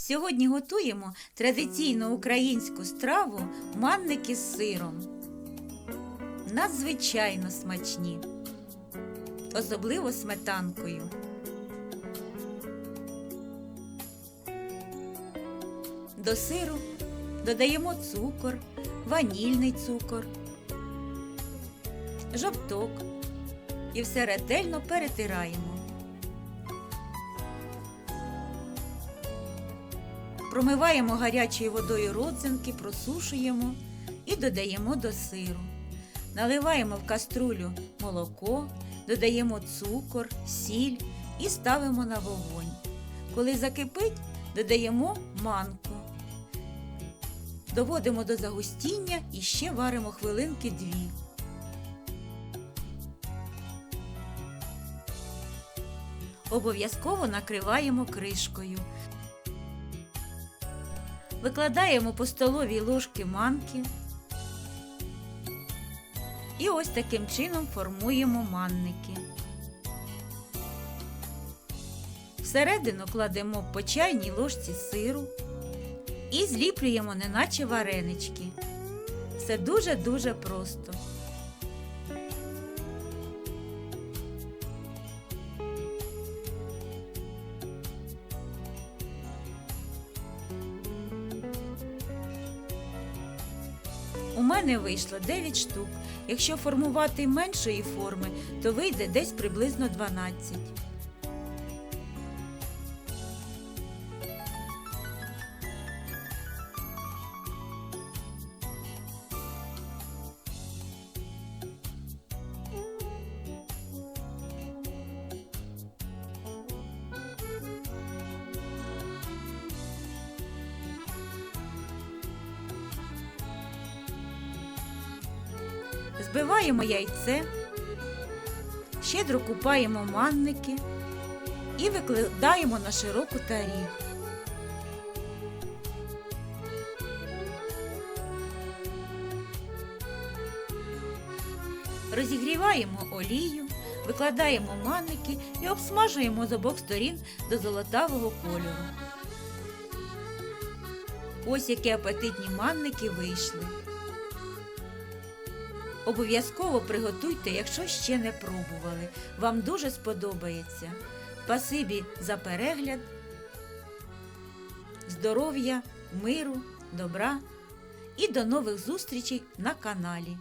Сьогодні готуємо традиційну українську страву манники з сиром. Надзвичайно смачні, особливо сметанкою. До сиру додаємо цукор, ванільний цукор, жовток і все ретельно перетираємо. Промиваємо гарячою водою родзинки, просушуємо і додаємо до сиру. Наливаємо в каструлю молоко, додаємо цукор, сіль і ставимо на вогонь. Коли закипить, додаємо манку. Доводимо до загустіння і ще варимо хвилинки дві. Обов'язково накриваємо кришкою. Викладаємо по столовій ложки манки. І ось таким чином формуємо манники. Всередину кладемо по чайній ложці сиру і зліплюємо неначе варенички. Все дуже-дуже просто. У мене вийшло 9 штук. Якщо формувати меншої форми, то вийде десь приблизно 12. Збиваємо яйце, щедро купаємо манники і викладаємо на широку тарілку. Розігріваємо олію, викладаємо манники і обсмажуємо з обох сторін до золотавого кольору. Ось які апетитні манники вийшли. Обов'язково приготуйте, якщо ще не пробували. Вам дуже сподобається. Спасибі за перегляд, здоров'я, миру, добра і до нових зустрічей на каналі.